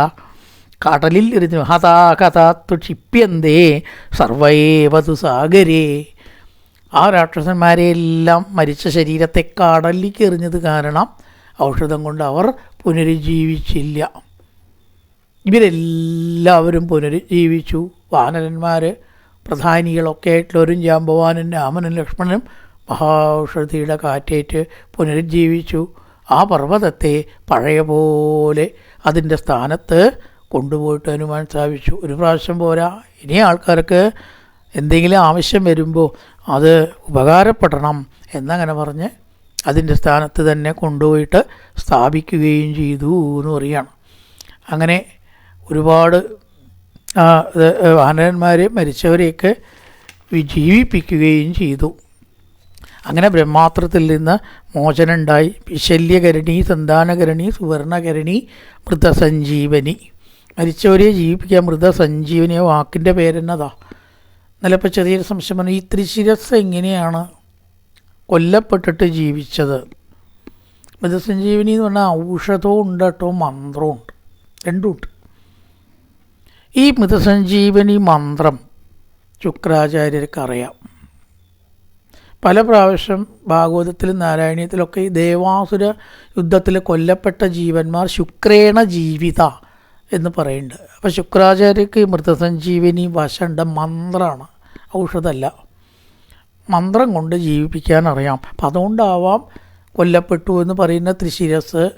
കടലിൽ എറിഞ്ഞു ഹതാ കഥാത്തു ക്ഷിപ്യന്തേ സർവൈവതു സാഗരേ. ആ രാക്ഷസന്മാരെ എല്ലാം മരിച്ച ശരീരത്തെ കടലിലേക്ക് എറിഞ്ഞത് കാരണം ഔഷധം കൊണ്ട് അവർ പുനരുജ്ജീവിച്ചില്ല. ഇവരെല്ലാവരും പുനരുജ്ജീവിച്ചു. വാനരന്മാർ പ്രധാനികളൊക്കെ ആയിട്ടുള്ളവരും ജാമ്പവാനും രാമനും ലക്ഷ്മണനും മഹാൌഷധിയുടെ കാറ്റേറ്റ് പുനരുജ്ജീവിച്ചു. ആ പർവതത്തെ പഴയ പോലെ അതിന്റെ സ്ഥാനത്ത് കൊണ്ടുപോയിട്ട് ഹനുമാൻ സ്ഥാപിച്ചു. ഒരു പ്രാവശ്യം പോരാ. ഇനി ആൾക്കാർക്ക് എന്തെങ്കിലും ആവശ്യം വരുമ്പോൾ അത് ഉപകാരപ്പെടണം എന്നങ്ങനെ പറഞ്ഞ് അതിന്റെ സ്ഥാനത്ത് തന്നെ കൊണ്ടുപോയിട്ട് സ്ഥാപിക്കുകയും ചെയ്തു എന്ന് പറയുകയാണ്. അങ്ങനെ ഒരുപാട് വാനരന്മാരെ മരിച്ചവരെയൊക്കെ ജീവിപ്പിക്കുകയും ചെയ്തു. അങ്ങനെ ബ്രഹ്മാത്രത്തിൽ നിന്ന് മോചനുണ്ടായി ശല്യകരണി സന്താനകരണി സുവർണകരണി മൃതസഞ്ജീവനി. മരിച്ചവരെ ജീവിപ്പിക്കാൻ മൃതസഞ്ജീവനിയോ വാക്കിന്റെ പേരെന്നതാ. ഇന്നലെ ചെറിയൊരു സംശയം പറഞ്ഞു ഈ ത്രിശിരസ് എങ്ങനെയാണ് കൊല്ലപ്പെട്ടിട്ട് ജീവിച്ചത്? മൃതസഞ്ജീവനി എന്ന് പറഞ്ഞാൽ ഔഷധവും ഉണ്ട് കേട്ടോ മന്ത്രവും ഉണ്ട്. രണ്ടും ഉണ്ട്. ഈ മൃതസഞ്ജീവനി മന്ത്രം ശുക്രാചാര്യർക്ക് അറിയാം. പല പ്രാവശ്യം ഭാഗവതത്തിലും നാരായണീയത്തിലൊക്കെ ഈ ദേവാസുര യുദ്ധത്തിൽ കൊല്ലപ്പെട്ട ജീവന്മാർ ശുക്രേണ ജീവിത എന്ന് പറയുന്നുണ്ട്. അപ്പോൾ ശുക്രാചാര്യക്ക് മൃതസഞ്ജീവനി വശണ്ട മന്ത്രമാണ് ഔഷധമല്ല മന്ത്രം കൊണ്ട് ജീവിപ്പിക്കാൻ അറിയാം. അപ്പം അതുകൊണ്ടാവാം കൊല്ലപ്പെട്ടു എന്ന് പറയുന്ന തൃശിരസ്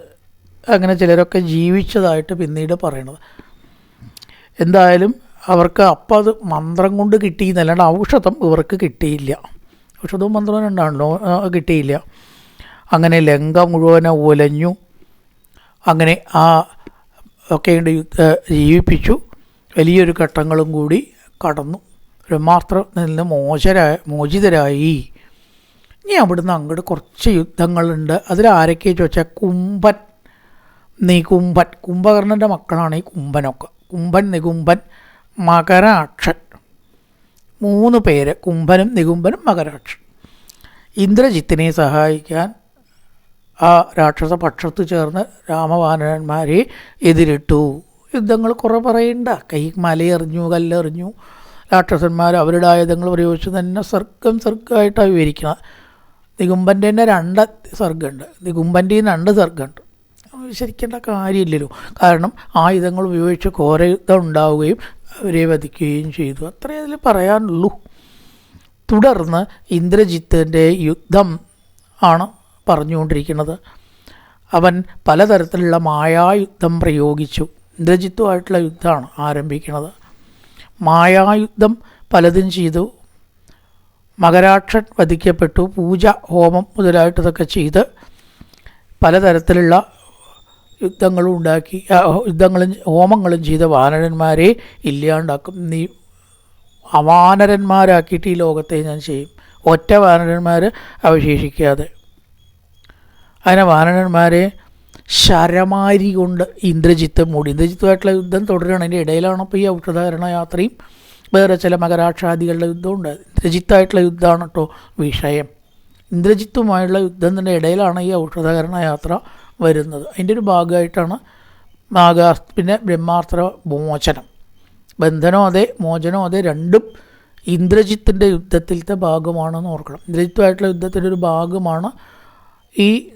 അങ്ങനെ ചിലരൊക്കെ ജീവിച്ചതായിട്ട് പിന്നീട് പറയണത്. എന്തായാലും അവർക്ക് അപ്പം അത് മന്ത്രം കൊണ്ട് കിട്ടിയെന്നല്ലാണ്ട് ഔഷധം ഇവർക്ക് കിട്ടിയില്ല. ഔഷധവും മന്ത്രവും രണ്ടാണല്ലോ കിട്ടിയില്ല. അങ്ങനെ ലങ്ക മുഴുവനെ ഉലഞ്ഞു. അങ്ങനെ ആ ഒക്കെ ജീവിപ്പിച്ചു. വലിയൊരു ഘട്ടങ്ങളും കൂടി കടന്നു. ബ്രഹ്മാസ്ത്രത്തിൽ നിന്ന് മോചരായ മോചിതരായി. ഇനി അവിടുന്ന് അങ്ങോട്ട് കുറച്ച് യുദ്ധങ്ങളുണ്ട്. അതിലാരൊക്കെ ചോദിച്ചാൽ കുംഭൻ. നികുംഭൻ കുംഭകർണന്റെ മക്കളാണ് ഈ കുംഭനൊക്കെ. കുംഭൻ നികുംഭൻ മകരാക്ഷൻ. മൂന്ന് പേര് കുംഭനും നികുംഭനും മകരാക്ഷൻ ഇന്ദ്രജിത്തിനെ സഹായിക്കാൻ ആ രാക്ഷസ പക്ഷത്ത് ചേർന്ന് രാമവാനരന്മാരെ എതിരിട്ടു. യുദ്ധങ്ങൾ കുറേ പറയണ്ട. കൈ മലയെറിഞ്ഞു കല്ലെറിഞ്ഞു. രാക്ഷസന്മാർ അവരുടെ ആയുധങ്ങൾ പ്രയോഗിച്ച് തന്നെ സർഗം സർഗമായിട്ടാണ് വിവരിക്കുന്നത് നികുംബന്റെ തന്നെ രണ്ട് സർഗമുണ്ട് നികുംബന്റെയും രണ്ട് സർഗമുണ്ട് വിശരിക്കേണ്ട കാര്യമില്ലല്ലോ. കാരണം ആയുധങ്ങൾ ഉപയോഗിച്ച് ഘോര യുദ്ധം ഉണ്ടാവുകയും അവരെ വധിക്കുകയും ചെയ്തു. അത്രേ അതിൽ പറയാനുള്ളൂ. തുടർന്ന് ഇന്ദ്രജിത്തിന്റെ യുദ്ധം ആണ് പറഞ്ഞുകൊണ്ടിരിക്കുന്നത്. അവൻ പലതരത്തിലുള്ള മായായുദ്ധം പ്രയോഗിച്ചു. ഇന്ദ്രജിത്തുമായിട്ടുള്ള യുദ്ധമാണ് ആരംഭിക്കുന്നത്. മായായുദ്ധം പലതും ചെയ്തു. മകരാക്ഷൻ വധിക്കപ്പെട്ടു. പൂജ ഹോമം മുതലായിട്ടതൊക്കെ ചെയ്ത് പലതരത്തിലുള്ള യുദ്ധങ്ങളും ഉണ്ടാക്കി യുദ്ധങ്ങളും ഹോമങ്ങളും ചെയ്ത വാനരന്മാരെ ഇല്ലാണ്ടാക്കും. നീ അവാനരന്മാരാക്കിയിട്ട് ഈ ലോകത്തെ ഞാൻ ചെയ്യും. ഒറ്റ വാനരന്മാർ അവശേഷിക്കാതെ. അങ്ങനെ വാനരന്മാരെ ശരമാരി കൊണ്ട് ഇന്ദ്രജിത്ത് മൂടി. ഇന്ദ്രജിത്തുമായിട്ടുള്ള യുദ്ധം തുടരുകയാണ്. അതിന്റെ ഇടയിലാണ് ഈ ഔഷധകരണ യാത്രയും. വേറെ ചില മകരാക്ഷാദികളുടെ യുദ്ധമുണ്ട് ഇന്ദ്രജിത്തായിട്ടുള്ള യുദ്ധമാണ് കേട്ടോ വിഷയം. ഇന്ദ്രജിത്തുമായുള്ള യുദ്ധത്തിന്റെ ഇടയിലാണ് ഈ ഔഷധകരണ യാത്ര വരുന്നത്. അതിന്റെ ഒരു ഭാഗമായിട്ടാണ് നാഗാ പിന്നെ ബ്രഹ്മാസ്ത്ര മോചനം ബന്ധനോ അതെ മോചനോ അതെ രണ്ടും ഇന്ദ്രജിത്തിന്റെ യുദ്ധത്തിലത്തെ ഭാഗമാണെന്ന് ഓർക്കണം. ഇന്ദ്രജിത്തുമായിട്ടുള്ള യുദ്ധത്തിന്റെ ഒരു ഭാഗമാണ് ഈ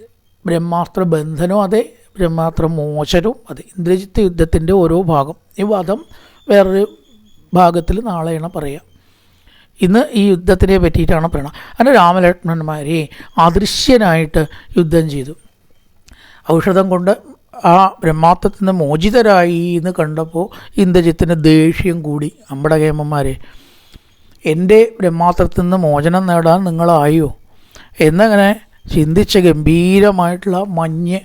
ബ്രഹ്മാസ്ത്ര ബന്ധനവും അതെ ബ്രഹ്മാസ്ത്ര മോചനവും അതെ. ഇന്ദ്രജിത്ത് യുദ്ധത്തിന്റെ ഓരോ ഭാഗം. ഈ വധം വേറൊരു ഭാഗത്തിൽ നാളെയാണ് പറയുക. ഇന്ന് ഈ യുദ്ധത്തിനെ പറ്റിയിട്ടാണ് പറയണം അങ്ങനെ രാമലക്ഷ്മണന്മാരെ അദൃശ്യനായിട്ട് യുദ്ധം ചെയ്തു. ഔഷധം കൊണ്ട് ആ ബ്രഹ്മാത്വത്തിൽ നിന്ന് മോചിതരായി എന്ന് കണ്ടപ്പോൾ ഇന്ദ്രജിത്തിന് ദേഷ്യം കൂടി. നമ്മുടെ കേമന്മാരെ എന്റെ ബ്രഹ്മാത്രത്തിൽ നിന്ന് മോചനം നേടാൻ നിങ്ങളായോ? എന്നങ്ങനെ ചിന്തിച്ച ഗംഭീരമായിട്ടുള്ള മഞ്ഞ്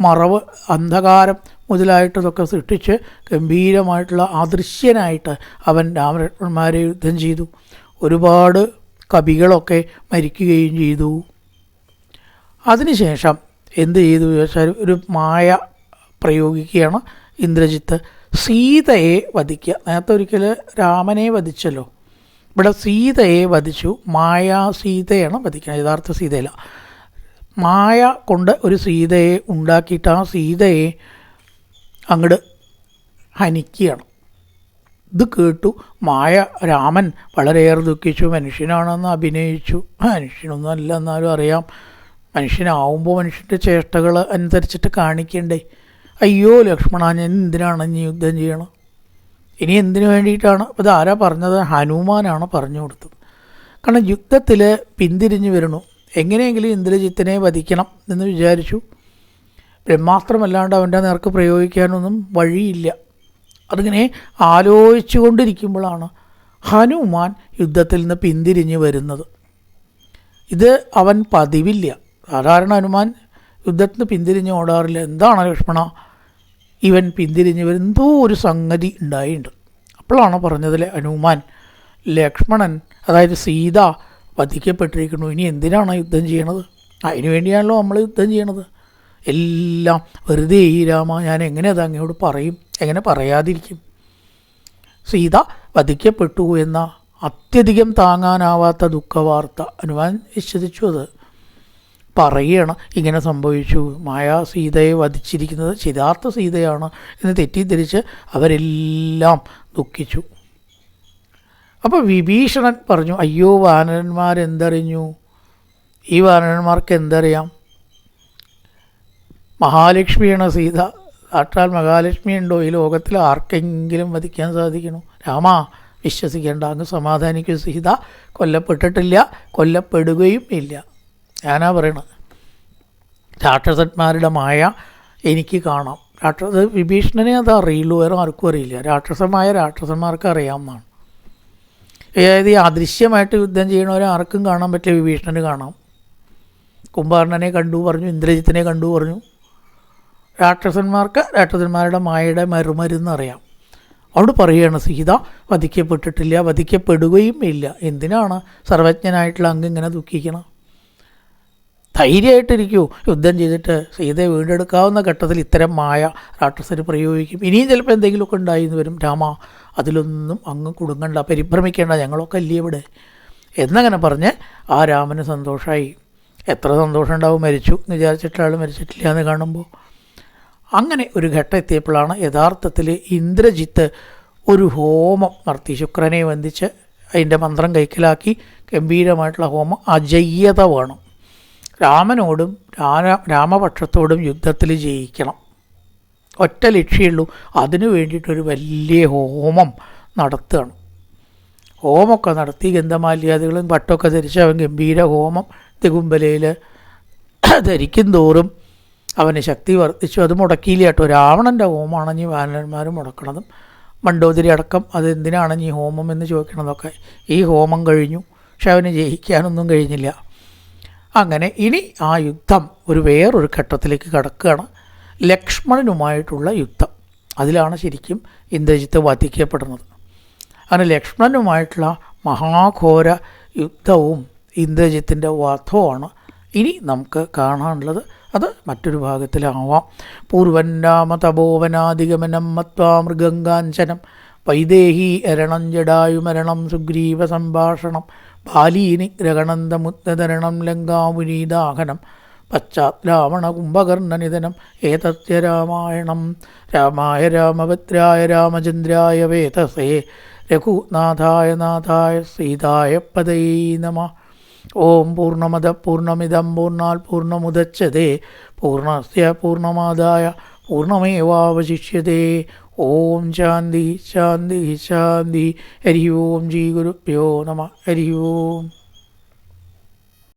മറവ് അന്ധകാരം മുതലായിട്ടതൊക്കെ സൃഷ്ടിച്ച് ഗംഭീരമായിട്ടുള്ള അദൃശ്യനായിട്ട് അവൻ രാമലക്ഷ്മണന്മാരെ യുദ്ധം ചെയ്തു. ഒരുപാട് കവികളൊക്കെ മരിക്കുകയും ചെയ്തു. അതിനുശേഷം എന്ത് ചെയ്തു? ചോദിച്ചാൽ ഒരു മായ പ്രയോഗിക്കുകയാണ് ഇന്ദ്രജിത്ത്. സീതയെ വധിക്കുക. നേരത്തെ ഒരിക്കൽ രാമനെ വധിച്ചല്ലോ. ഇവിടെ സീതയെ വധിച്ചു. മായ സീതയാണ് വധിക്കുന്നത്. യഥാർത്ഥ സീതയല്ല. മായ കൊണ്ട് ഒരു സീതയെ ഉണ്ടാക്കിയിട്ട് ആ സീതയെ അങ്ങോട്ട് ഹനിക്കുകയാണ്. ഇത് കേട്ടു മായ രാമൻ വളരെയേറെ ദുഃഖിച്ചു. മനുഷ്യനാണെന്ന് അഭിനയിച്ചു. മനുഷ്യനൊന്നും അല്ല എന്നാലും അറിയാം. മനുഷ്യനാവുമ്പോൾ മനുഷ്യന്റെ ചേഷ്ടകൾ അനുസരിച്ചിട്ട് കാണിക്കണ്ടേ? അയ്യോ ലക്ഷ്മണ ഞാൻ എന്തിനാണ് ഇനി യുദ്ധം ചെയ്യണം? ഇനി എന്തിനു വേണ്ടിയിട്ടാണ്? ഇത് ആരാ പറഞ്ഞത്? ഹനുമാനാണ് പറഞ്ഞു കൊടുത്തത്. കാരണം യുദ്ധത്തിൽ പിന്തിരിഞ്ഞു വരണു. എങ്ങനെയെങ്കിലും ഇന്ദ്രജിത്തിനെ വധിക്കണം എന്ന് വിചാരിച്ചു. ബ്രഹ്മാസ്ത്രമല്ലാണ്ട് അവന്റെ നേർക്ക് പ്രയോഗിക്കാനൊന്നും വഴിയില്ല. അതിങ്ങനെ ആലോചിച്ചു കൊണ്ടിരിക്കുമ്പോഴാണ് ഹനുമാൻ യുദ്ധത്തിൽ നിന്ന് പിന്തിരിഞ്ഞു വരുന്നത്. ഇത് അവൻ പതിവില്ല. സാധാരണ ഹനുമാൻ യുദ്ധത്തിന് പിന്തിരിഞ്ഞ് ഓടാറില്ല. എന്താണ് ലക്ഷ്മണ ഇവൻ പിന്തിരിഞ്ഞ് എന്തോ ഒരു സംഗതി ഉണ്ടായിട്ടുണ്ട്. അപ്പോഴാണ് പറഞ്ഞതിലെ ഹനുമാൻ ലക്ഷ്മണൻ അതായത് സീത വധിക്കപ്പെട്ടിരിക്കുന്നു. ഇനി എന്തിനാണ് യുദ്ധം ചെയ്യണത്? അതിനു വേണ്ടിയാണല്ലോ നമ്മൾ യുദ്ധം ചെയ്യണത്. എല്ലാം വെറുതെ ഈ രാമ ഞാൻ എങ്ങനെ അത് അങ്ങോട്ട് പറയും? എങ്ങനെ പറയാതിരിക്കും? സീത വധിക്കപ്പെട്ടു എന്ന അത്യധികം താങ്ങാനാവാത്ത ദുഃഖവാർത്ത ഹനുമാൻ വിശ്വസിച്ചു അത്. പറയുകയാണ് ഇങ്ങനെ സംഭവിച്ചു. മായ സീതയെ വധിച്ചിരിക്കുന്നത് യഥാർത്ഥ സീതയാണ് എന്ന് തെറ്റിദ്ധരിച്ച് അവരെല്ലാം ദുഃഖിച്ചു. അപ്പോൾ വിഭീഷണൻ പറഞ്ഞു അയ്യോ വാനരന്മാരെന്തറിഞ്ഞു ഈ വാനരന്മാർക്ക് എന്തറിയാം? മഹാലക്ഷ്മിയാണ് സീത. സാക്ഷാൽ മഹാലക്ഷ്മി ഉണ്ടോ ഈ ലോകത്തിൽ ആർക്കെങ്കിലും വധിക്കാൻ സാധിക്കണോ? രാമ വിശ്വസിക്കേണ്ട അങ്ങ് സമാധാനിക്കും. സീത കൊല്ലപ്പെട്ടിട്ടില്ല കൊല്ലപ്പെടുകയും ഇല്ല. ഞാനാ പറയണത്. രാക്ഷസന്മാരുടെ മായ എനിക്ക് കാണാം. രാക്ഷസ വിഭീഷണനെ അത് അറിയുള്ളൂ വേറെ ആർക്കും അറിയില്ല. രാക്ഷസമായ രാക്ഷസന്മാർക്ക് അറിയാവുന്നതാണ്. അതായത് ഈ അദൃശ്യമായിട്ട് യുദ്ധം ചെയ്യണവരെ ആർക്കും കാണാൻ പറ്റില്ല വിഭീഷണന് കാണാം. കുംഭകർണനെ കണ്ടു പറഞ്ഞു ഇന്ദ്രജിത്തിനെ കണ്ടു പറഞ്ഞു. രാക്ഷസന്മാർക്ക് രാക്ഷസന്മാരുടെ മായയുടെ മറുമരുന്ന് അറിയാം. അവിടെ പറയുകയാണ് സീത വധിക്കപ്പെട്ടിട്ടില്ല വധിക്കപ്പെടുകയും ഇല്ല. എന്തിനാണ് സർവജ്ഞനായിട്ടുള്ള അങ്ങ് ഇങ്ങനെ ദുഃഖിക്കണം? ധൈര്യമായിട്ടിരിക്കൂ. യുദ്ധം ചെയ്തിട്ട് സീതയെ വീണ്ടെടുക്കാവുന്ന ഘട്ടത്തിൽ ഇത്തരം മായ രാക്ഷസന് പ്രയോഗിക്കും. ഇനിയും ചിലപ്പോൾ എന്തെങ്കിലുമൊക്കെ ഉണ്ടായി എന്ന് വരും. രാമ അതിലൊന്നും അങ്ങ് കുടുങ്ങണ്ട പരിഭ്രമിക്കേണ്ട. ഞങ്ങളൊക്കെ അല്ലേ ഇവിടെ? എന്നങ്ങനെ പറഞ്ഞ് ആ രാമന് സന്തോഷമായി എത്ര സന്തോഷം ഉണ്ടാവും? മരിച്ചു എന്ന് വിചാരിച്ചിട്ട് ആൾ മരിച്ചിട്ടില്ല എന്ന് കാണുമ്പോൾ അങ്ങനെ ഒരു ഘട്ടം എത്തിയപ്പോഴാണ് യഥാർത്ഥത്തിൽ ഇന്ദ്രജിത്ത് ഒരു ഹോമം നടത്തി. ശുക്രനെ വന്ദിച്ച് അതിന്റെ മന്ത്രം കൈക്കലാക്കി. ഗംഭീരമായിട്ടുള്ള ഹോമം. അജയ്യത വേണം. രാമനോടും രാമ രാമപക്ഷത്തോടും യുദ്ധത്തിൽ ജയിക്കണം. ഒറ്റ ലക്ഷ്യമുള്ളൂ അതിനു വേണ്ടിയിട്ടൊരു വലിയ ഹോമം നടത്തുകയാണ്. ഹോമൊക്കെ നടത്തി ഗന്ധമാല്യാദികളും പട്ടൊക്കെ ധരിച്ച് അവൻ ഗംഭീര ഹോമം തികുമ്പലയിൽ *clears throat* ധരിക്കും തോറും അവന് ശക്തി വർദ്ധിച്ചു. അത് മുടക്കിയില്ല കേട്ടോ. രാവണന്റെ ഹോമമാണ് ഇനി വാനന്മാർ മുടക്കണതും. മണ്ടോതിരി അടക്കം അത് എന്തിനാണ് ഈ ഹോമം എന്ന് ചോദിക്കണതൊക്കെ. ഈ ഹോമം കഴിഞ്ഞു. പക്ഷെ അവന് ജയിക്കാനൊന്നും കഴിഞ്ഞില്ല. അങ്ങനെ ഇനി ആ യുദ്ധം ഒരു വേറൊരു ഘട്ടത്തിലേക്ക് കടക്കുകയാണ് ലക്ഷ്മണനുമായിട്ടുള്ള യുദ്ധം. അതിലാണ് ശരിക്കും ഇന്ദ്രജിത്ത് വധിക്കപ്പെടുന്നത്. അങ്ങനെ ലക്ഷ്മണനുമായിട്ടുള്ള മഹാഘോര യുദ്ധവും ഇന്ദ്രജിത്തിന്റെ വധവുമാണ് ഇനി നമുക്ക് കാണാനുള്ളത്. അത് മറ്റൊരു ഭാഗത്തിലാവാം. പൂർവൻ രാമ തപോവനാധിഗമനം മത്വാ മൃഗങ്കാഞ്ചനം വൈദേഹി എരണം ജടായുമരണം സുഗ്രീവ സംഭാഷണം. ബാലീനി ഗ്രഹണന്തമുദ്ധരണം ലങ്കാമുരീദാഹനം പശ്ചാത് രാവണ കുംഭകർണനിധനം ഏതത്യ രാമായണം. രാമായ രാമഭദ്രായ രാമചന്ദ്രായ വേതസേ. രഘുനാഥായ നാഥായ സീതായ പദൈ നമ. ഓം പൂർണമത പൂർണമിതം പൂർണാൽ പൂർണമുദച്ചതേ പൂർണസ്യ പൂർണമാദായ പൂർണമേവാവശിഷ്യത്തെ ഓം ശാന്തി ശാന്തി ശാന്തി. ഹരി ഓം ജീ ഗുരുഭ്യോ നമ. ഹരി ഓം.